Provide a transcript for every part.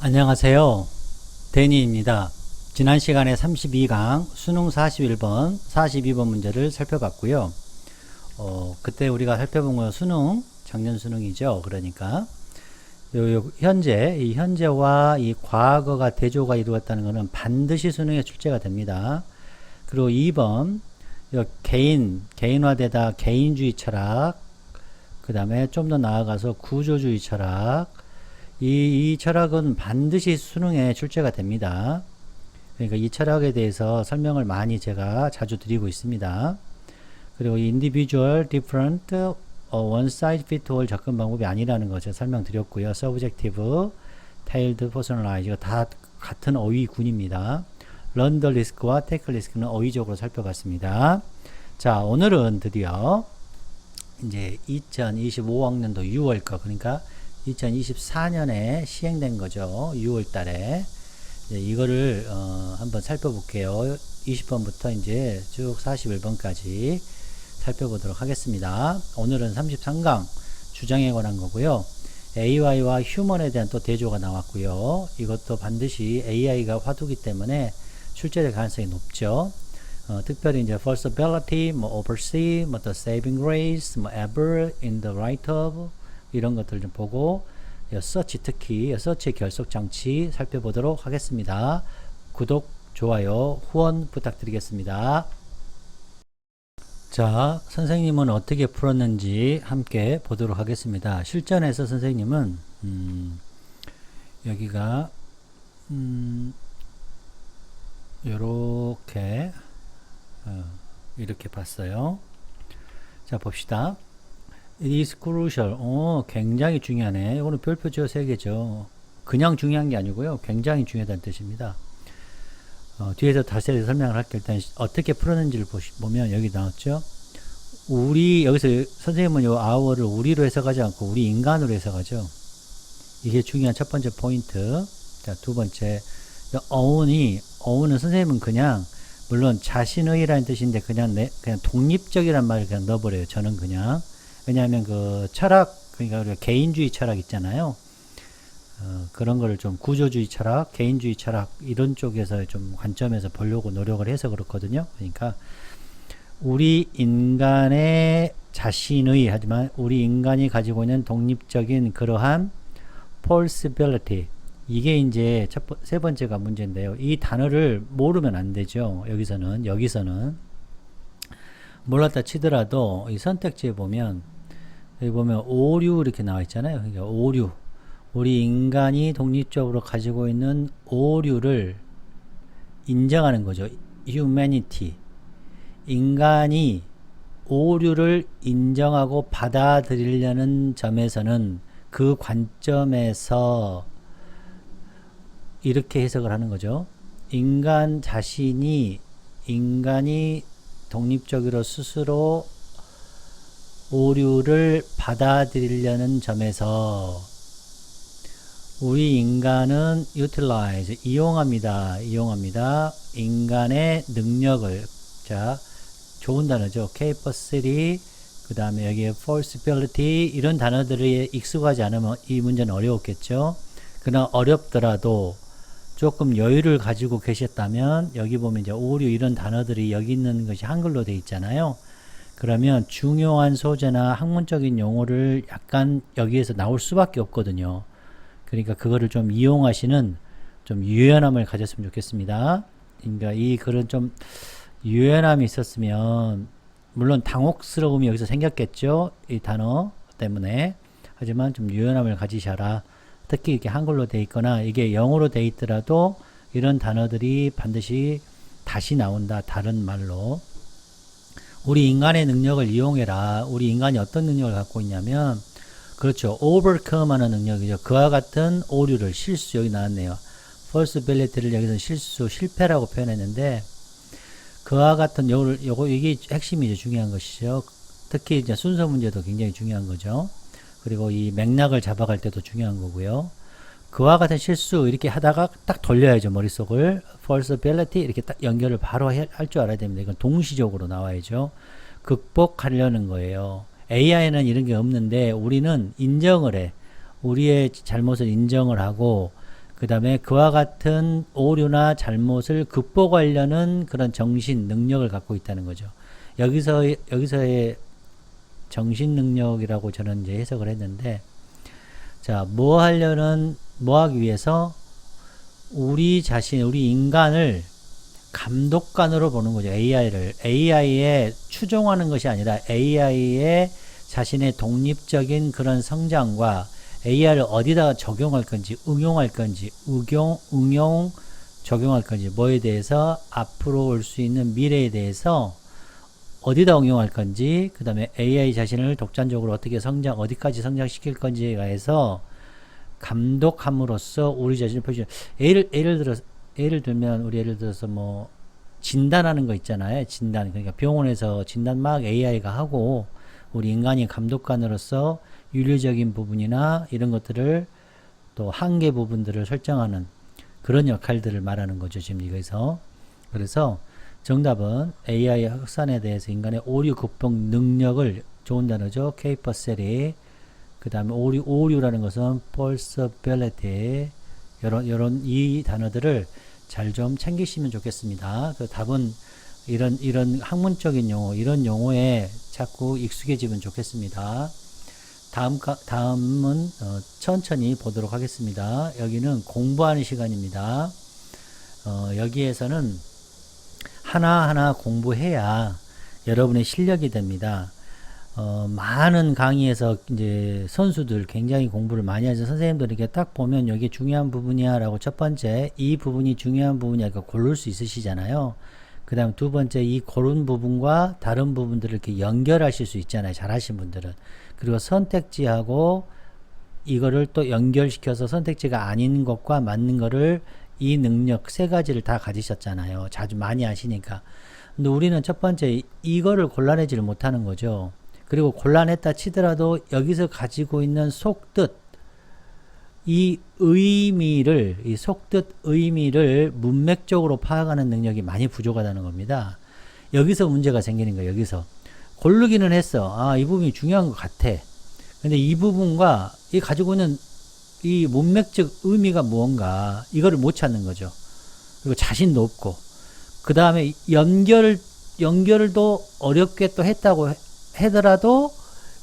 안녕하세요. 데니입니다. 지난 시간에 32강 수능 41번, 42번 문제를 살펴봤고요. 어, 그때 우리가 살펴본 건 수능, 작년 수능이죠. 그러니까 요, 요 현재, 이 현재와 이 과거가 대조가 이루어졌다는 것은 반드시 수능에 출제가 됩니다. 그리고 2번, 요 개인, 개인화되다 개인주의 철학, 그 다음에 좀 더 나아가서 구조주의 철학, 이, 이 철학은 반드시 수능에 출제가 됩니다. 그러니까 이 철학에 대해서 설명을 많이 제가 자주 드리고 있습니다. 그리고 이 individual, different, 어, one size fit all 접근 방법이 아니라는 거 제가 설명드렸고요. subjective, tailed, personalized 다 같은 어휘군입니다. the risk와 take risk는 어휘적으로 살펴봤습니다. 자, 오늘은 드디어 이제 2025학년도 6월 거 그러니까 2024년에 시행된 거죠. 6월 달에. 이거를 어, 한번 살펴볼게요. 20번부터 이제 쭉 41번까지 살펴보도록 하겠습니다. 오늘은 33강 주장에 관한 거고요. AI와 휴먼에 대한 또 대조가 나왔고요. 이것도 반드시 AI가 화두기 때문에 출제될 가능성이 높죠. 어, 특별히 이제 falsibility, 뭐 oversee, 뭐 the saving grace, 뭐 ever, in the right of 이런 것들 좀 보고 서치 특히 서치의 결속 장치 살펴보도록 하겠습니다. 구독, 좋아요, 후원 부탁드리겠습니다. 자, 선생님은 어떻게 풀었는지 함께 보도록 하겠습니다. 실전에서 선생님은 음, 여기가 음, 요렇게 어, 이렇게 봤어요. 자, 봅시다. It is crucial. 어, 굉장히 중요하네. 이거는 별표죠, 세 개죠. 그냥 중요한 게 아니고요. 굉장히 중요하다는 뜻입니다. 어, 뒤에서 다시 설명을 할게요. 일단 어떻게 풀었는지를 보시, 보면 여기 나왔죠. 우리 여기서 선생님은 요 hour를 우리로 해석하지 않고 우리 인간으로 해석하죠. 이게 중요한 첫 번째 포인트. 자, 두 번째 own이 own은 선생님은 그냥 물론 자신의라는 뜻인데 그냥 내 그냥 독립적이란 말을 그냥 넣어버려요. 저는 그냥 왜냐하면 그 철학 그러니까 우리가 개인주의 철학 있잖아요. 어, 그런 거를 좀 구조주의 철학, 개인주의 철학 이런 쪽에서 좀 관점에서 보려고 노력을 해서 그렇거든요. 그러니까 우리 인간의 자신의 하지만 우리 인간이 가지고 있는 독립적인 그러한 possibility 이게 이제 첫, 번- 세 번째가 문제인데요. 이 단어를 모르면 안 되죠. 여기서는 여기서는 몰랐다 치더라도 이 선택지에 보면 여기 보면 오류 이렇게 나와 있잖아요. 그러니까 오류. 우리 인간이 독립적으로 가지고 있는 오류를 인정하는 거죠. humanity. 인간이 오류를 인정하고 받아들이려는 점에서는 그 관점에서 이렇게 해석을 하는 거죠. 인간 자신이 인간이 독립적으로 스스로 오류를 받아들이려는 점에서 우리 인간은 utilize 이용합니다. 이용합니다. 인간의 능력을 자 좋은 단어죠. capacity 그 다음에 여기에 forcibility 이런 단어들이 익숙하지 않으면 이 문제는 어려웠겠죠. 그러나 어렵더라도 조금 여유를 가지고 계셨다면 여기 보면 이제 오류 이런 단어들이 여기 있는 것이 한글로 돼 있잖아요. 그러면 중요한 소재나 학문적인 용어를 약간 여기에서 나올 수밖에 없거든요. 그러니까 그거를 좀 이용하시는 좀 유연함을 가졌으면 좋겠습니다. 그러니까 이 글은 좀 유연함이 있었으면 물론 당혹스러움이 여기서 생겼겠죠. 이 단어 때문에. 하지만 좀 유연함을 가지셔라. 특히 이렇게 한글로 돼 있거나 이게 영어로 돼 있더라도 이런 단어들이 반드시 다시 나온다. 다른 말로. 우리 인간의 능력을 이용해라. 우리 인간이 어떤 능력을 갖고 있냐면 그렇죠. overcome 하는 능력이죠. 그와 같은 오류를 실수 여기 나왔네요. falsibility를 여기서 실수, 실패라고 표현했는데 그와 같은 요를 요거 이게 핵심이죠. 중요한 것이죠. 특히 이제 순서 문제도 굉장히 중요한 거죠. 그리고 이 맥락을 잡아갈 때도 중요한 거고요. 그와 같은 실수 이렇게 하다가 딱 돌려야죠 머릿속을 falsibility 이렇게 딱 연결을 바로 할 줄 알아야 됩니다. 이건 동시적으로 나와야죠. 극복하려는 거예요. AI는 이런 게 없는데 우리는 인정을 해. 우리의 잘못을 인정을 하고 그 다음에 그와 같은 오류나 잘못을 극복하려는 그런 정신, 능력을 갖고 있다는 거죠. 여기서, 여기서의 정신 능력이라고 저는 이제 해석을 했는데, 자, 뭐 하려는, 뭐 하기 위해서 우리 자신, 우리 인간을 감독관으로 보는 거죠. AI를. AI에 추종하는 것이 아니라 AI의 자신의 독립적인 그런 성장과 AI를 어디다 적용할 건지, 응용할 건지, 응용, 응용, 적용할 건지, 뭐에 대해서 앞으로 올 수 있는 미래에 대해서 어디다 응용할 건지, 그 다음에 AI 자신을 독단적으로 어떻게 성장, 어디까지 성장시킬 건지에 대해서 감독함으로써 우리 자신을 표시 예를, 예를 들어, 예를 들면, 우리 예를 들어서 뭐, 진단하는 거 있잖아요. 진단. 그러니까 병원에서 진단 막 AI가 하고, 우리 인간이 감독관으로서 윤리적인 부분이나 이런 것들을 또 한계 부분들을 설정하는 그런 역할들을 말하는 거죠. 지금 이거에서. 그래서 정답은 AI 확산에 대해서 인간의 오류 극복 능력을 좋은 단어죠. capacity. 그 다음에 오류, 오류라는 것은 possibility. 요런, 요런 이 단어들을 잘 좀 챙기시면 좋겠습니다. 그 답은 이런, 이런 학문적인 용어, 이런 용어에 자꾸 익숙해지면 좋겠습니다. 다음, 가, 다음은 어, 천천히 보도록 하겠습니다. 여기는 공부하는 시간입니다. 어, 여기에서는 하나하나 공부해야 여러분의 실력이 됩니다. 어, 많은 강의에서 이제 선수들 굉장히 공부를 많이 하죠. 선생님들 이렇게 딱 보면 여기 중요한 부분이야 라고 첫 번째 이 부분이 중요한 부분이야 그 고를 수 있으시잖아요. 그 다음 두 번째 이 고른 부분과 다른 부분들을 이렇게 연결하실 수 있잖아요. 잘 하신 분들은. 그리고 선택지하고 이거를 또 연결시켜서 선택지가 아닌 것과 맞는 거를 이 능력 세 가지를 다 가지셨잖아요. 자주 많이 하시니까. 근데 우리는 첫 번째 이거를 골라내지를 못하는 거죠. 그리고 곤란했다 치더라도 여기서 가지고 있는 속뜻, 이 의미를, 이 속뜻 의미를 문맥적으로 파악하는 능력이 많이 부족하다는 겁니다. 여기서 문제가 생기는 거예요, 여기서. 고르기는 했어. 아, 이 부분이 중요한 것 같아. 근데 이 부분과 이 가지고 있는 이 문맥적 의미가 무언가, 이거를 못 찾는 거죠. 그리고 자신도 없고. 그 다음에 연결, 연결도 어렵게 또 했다고 하더라도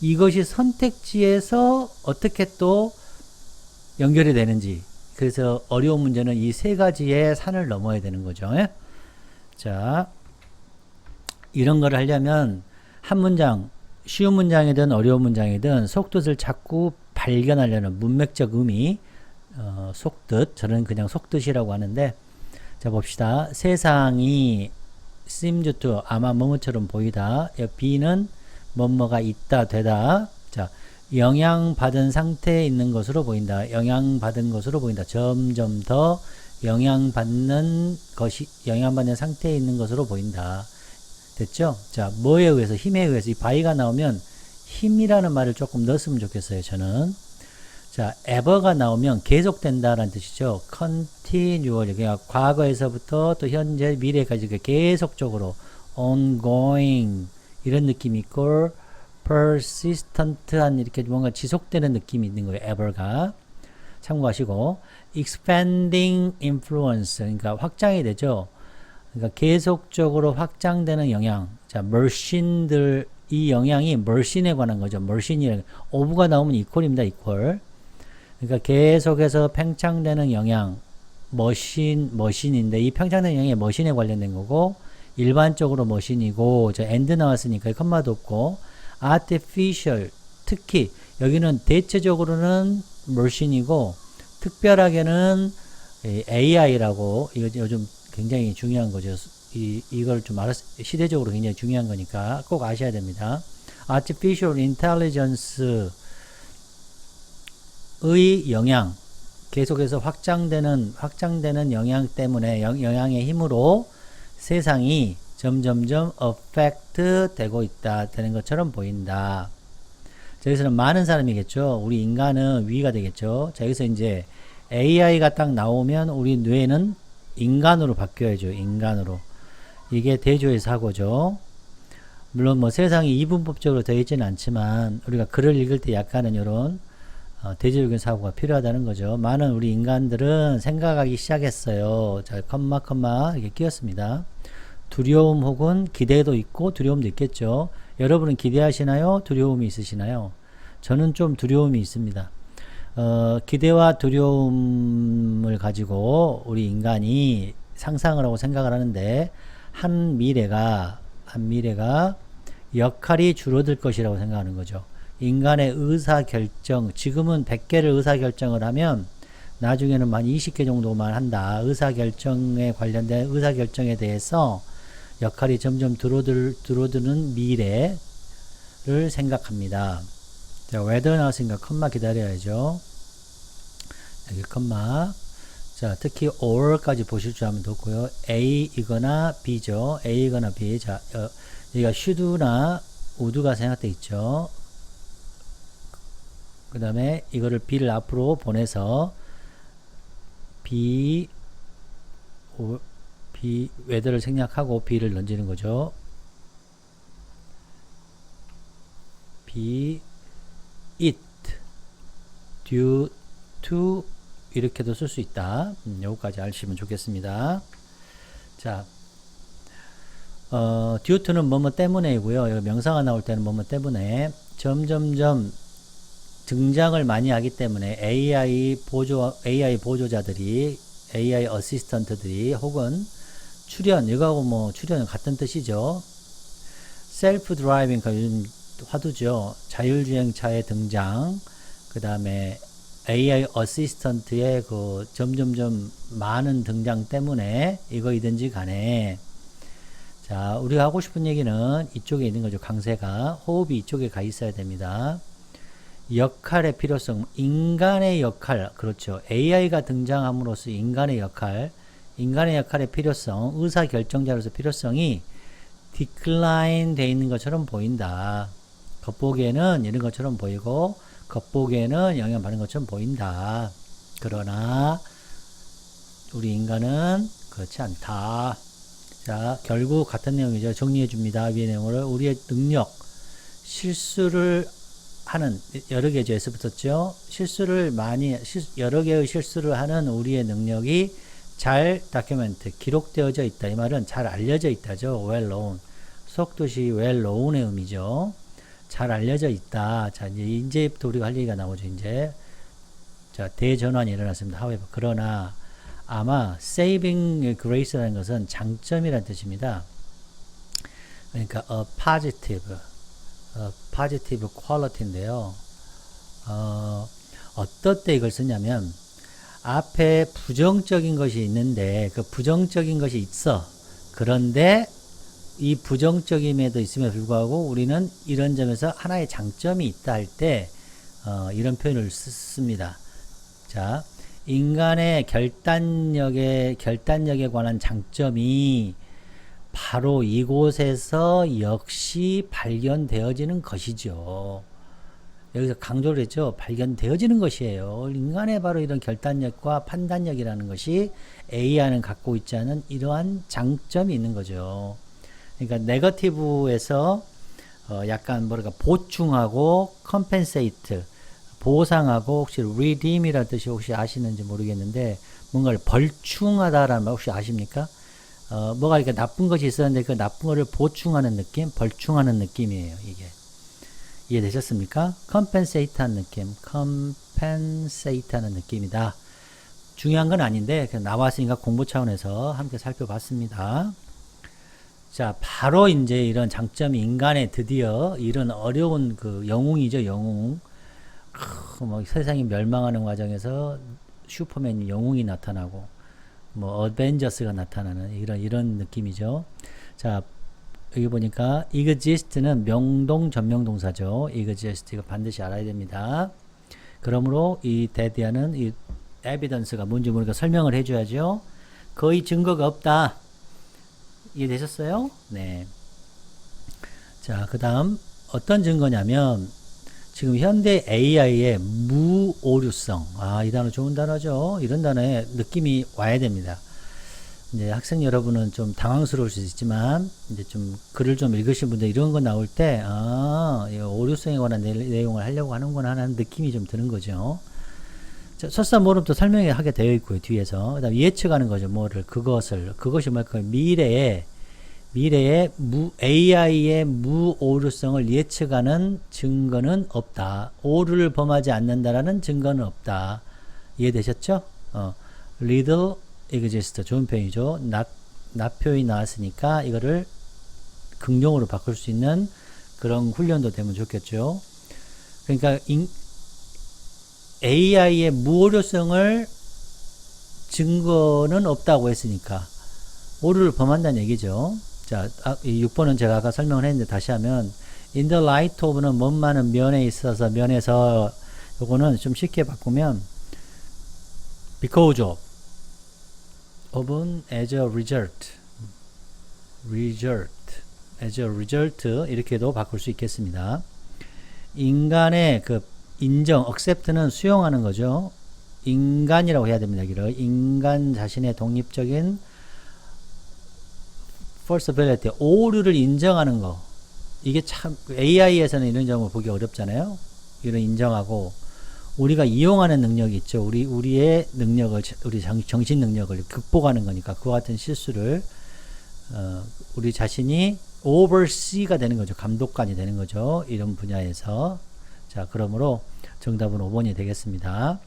이것이 선택지에서 어떻게 또 연결이 되는지. 그래서 어려운 문제는 이 세 가지의 산을 넘어야 되는 거죠. 예? 자, 이런 걸 하려면 한 문장, 쉬운 문장이든 어려운 문장이든 속뜻을 자꾸 발견하려는 문맥적 의미, 어, 속뜻, 저는 그냥 속뜻이라고 하는데, 자 봅시다. 세상이 seems to 아마 뭐뭐처럼 보이다. B는 뭐뭐가 있다, 되다. 자, 영향받은 상태에 있는 것으로 보인다. 영향받은 것으로 보인다. 점점 더 영향받는 것이, 영향받는 상태에 있는 것으로 보인다. 됐죠? 자, 뭐에 의해서, 힘에 의해서 이 바이가 나오면 힘이라는 말을 조금 넣었으면 좋겠어요, 저는. 자, ever가 나오면 계속된다라는 뜻이죠. continually. 그냥 과거에서부터 또 현재, 미래까지 계속적으로 ongoing 이런 느낌이 있고 persistent한 이렇게 뭔가 지속되는 느낌이 있는 거예요. ever가. 참고하시고 expanding influence 그러니까 확장이 되죠. 그러니까 계속적으로 확장되는 영향. 자, 머신들 이 영향이 머신에 관한 거죠. 머신이라는 오브가 나오면 이퀄입니다. 이퀄. 그러니까 계속해서 팽창되는 영향. 머신 머신인데 이 팽창되는 영향이 머신에 관련된 거고 일반적으로 머신이고 저 엔드 나왔으니까 컴마도 없고 artificial 특히 여기는 대체적으로는 머신이고 특별하게는 AI라고 이거 요즘 굉장히 중요한 거죠. 이, 이걸 좀 알았, 시대적으로 굉장히 중요한 거니까 꼭 아셔야 됩니다. artificial intelligence의 영향, 계속해서 확장되는, 확장되는 영향 때문에, 영, 영향의 힘으로 세상이 점점점 affect 되고 있다, 되는 것처럼 보인다. 자, 여기서는 많은 사람이겠죠. 우리 인간은 위가 되겠죠. 자, 여기서 이제 AI가 딱 나오면 우리 뇌는 인간으로 바뀌어야죠. 인간으로. 이게 대조의 사고죠. 물론 뭐 세상이 이분법적으로 되어 있지는 않지만 우리가 글을 읽을 때 약간은 이런 어, 대지적인 사고가 필요하다는 거죠. 많은 우리 인간들은 생각하기 시작했어요. 자, 컴마 컴마 이렇게 끼었습니다. 두려움 혹은 기대도 있고 두려움도 있겠죠. 여러분은 기대하시나요? 두려움이 있으시나요? 저는 좀 두려움이 있습니다. 어, 기대와 두려움을 가지고 우리 인간이 상상을 하고 생각을 하는데 한 미래가 한 미래가 역할이 줄어들 것이라고 생각하는 거죠. 인간의 의사 결정 지금은 100개를 의사 결정을 하면 나중에는 만 20개 정도만 한다. 의사 결정에 관련된 의사 결정에 대해서 역할이 점점 줄어들, 줄어드는 미래를 생각합니다. 자, whether 나왔으니까 컴마 기다려야죠. 여기 컴마. 자, 특히 or까지 보실 줄 알면 좋고요. A이거나 B죠. A이거나 B. 자, 어, 여기가 should나 would가 생각돼 있죠. 그 다음에 이거를 B를 앞으로 보내서 B, 오, B, whether를 생략하고 B를 던지는 거죠. B, it, due to 이렇게도 쓸 수 있다. 음, 요거까지 아시면 좋겠습니다. 자, 어, due to는 뭐뭐 때문에이고요. 명사가 나올 때는 뭐뭐 때문에 점점점 등장을 많이 하기 때문에 AI 보조 AI 보조자들이 AI 어시스턴트들이 혹은 출연 이거하고 뭐 출연은 같은 뜻이죠. 셀프 드라이빙 요즘 화두죠. 자율주행차의 등장 그 다음에 AI 어시스턴트의 그 점점점 많은 등장 때문에 이거이든지 간에 자 우리가 하고 싶은 얘기는 이쪽에 있는 거죠. 강세가 호흡이 이쪽에 가 있어야 됩니다. 역할의 필요성, 인간의 역할, 그렇죠. AI가 등장함으로써 인간의 역할, 인간의 역할의 필요성, 의사 결정자로서 필요성이 디클라인 돼 있는 것처럼 보인다. 겉보기에는 이런 것처럼 보이고 겉보기에는 영향받는 것처럼 보인다. 그러나 우리 인간은 그렇지 않다. 자, 결국 같은 내용이죠. 정리해 줍니다. 위의 내용을 우리의 능력, 실수를 하는 여러 개죠. 에서 붙었죠. 실수를 많이 실, 여러 개의 실수를 하는 우리의 능력이 잘 다큐멘트 기록되어져 있다. 이 말은 잘 알려져 있다죠. well known. 속도시 well known의 의미죠. 잘 알려져 있다. 자, 이제 이제부터 우리가 할 얘기가 나오죠. 이제 자, 대전환이 일어났습니다. however 그러나 아마 saving grace라는 것은 장점이라는 뜻입니다. 그러니까 a positive 어, positive quality인데요. 어, 어떨 때 이걸 쓰냐면 앞에 부정적인 것이 있는데 그 부정적인 것이 있어. 그런데 이 부정적임에도 있음에 불구하고 우리는 이런 점에서 하나의 장점이 있다 할때 어, 이런 표현을 씁니다. 자, 인간의 결단력에 결단력에 관한 장점이 바로 이곳에서 역시 발견되어지는 것이죠. 여기서 강조를 했죠. 발견되어지는 것이에요. 인간의 바로 이런 결단력과 판단력이라는 것이 AI는 갖고 있지 않은 이러한 장점이 있는 거죠. 그러니까 네거티브에서 어 약간 뭐랄까 보충하고 컴펜세이트 보상하고 혹시 redeem이라는 뜻이 혹시 아시는지 모르겠는데 뭔가를 벌충하다라는 말 혹시 아십니까? 어, 뭐가 이렇게 나쁜 것이 있었는데 그 나쁜 거를 보충하는 느낌, 벌충하는 느낌이에요, 이게. 이해되셨습니까? compensate 하는 느낌, compensate 하는 느낌이다. 중요한 건 아닌데, 나왔으니까 공부 차원에서 함께 살펴봤습니다. 자, 바로 이제 이런 장점이 인간의 드디어 이런 어려운 그 영웅이죠, 영웅. 크, 뭐 세상이 멸망하는 과정에서 슈퍼맨 영웅이 나타나고, 뭐 어벤져스가 나타나는 이런 이런 느낌이죠. 자 여기 보니까 exist는 명동 전명동사죠. exist 이거 반드시 알아야 됩니다. 그러므로 이 대대하는 이 evidence가 뭔지 모르니까 설명을 해줘야죠. 거의 증거가 없다. 이해되셨어요? 네. 자, 그 다음 어떤 증거냐면 지금 현대 AI의 무오류성. 아, 이 단어 좋은 단어죠. 이런 단어에 느낌이 와야 됩니다. 이제 학생 여러분은 좀 당황스러울 수 있지만 이제 좀 글을 좀 읽으신 분들 이런 거 나올 때 아, 이 오류성에 관한 내, 내용을 하려고 하는구나 하는 느낌이 좀 드는 거죠. 자, 설사 모름도 설명이 하게 되어 있고요 뒤에서 그다음 예측하는 거죠 뭐를 그것을 그것이 뭘까요 미래에 미래에 무, AI의 무오류성을 예측하는 증거는 없다. 오류를 범하지 않는다라는 증거는 없다. 이해되셨죠? 어, little exist 좋은 표현이죠. not 표현이 나왔으니까 이거를 긍정으로 바꿀 수 있는 그런 훈련도 되면 좋겠죠. 그러니까 인, AI의 무오류성을 증거는 없다고 했으니까 오류를 범한다는 얘기죠. 자, 아, 이 6번은 제가 아까 설명을 했는데 다시 하면 in the light of는 뭔만은 면에 있어서 면에서 요거는 좀 쉽게 바꾸면 because of of은 as a result result as a result 이렇게도 바꿀 수 있겠습니다. 인간의 그 인정 accept는 수용하는 거죠. 인간이라고 해야 됩니다. 인간 자신의 독립적인 falsibility, 오류를 인정하는 거. 이게 참 AI에서는 이런 점을 보기 어렵잖아요. 이런 인정하고 우리가 이용하는 능력이 있죠. 우리 우리의 능력을 우리 정, 정신 능력을 극복하는 거니까 그와 같은 실수를 어, 우리 자신이 oversee가 되는 거죠. 감독관이 되는 거죠. 이런 분야에서 자 그러므로 정답은 5번이 되겠습니다.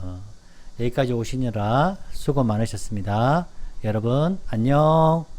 어, 여기까지 오시느라 수고 많으셨습니다. 여러분 안녕.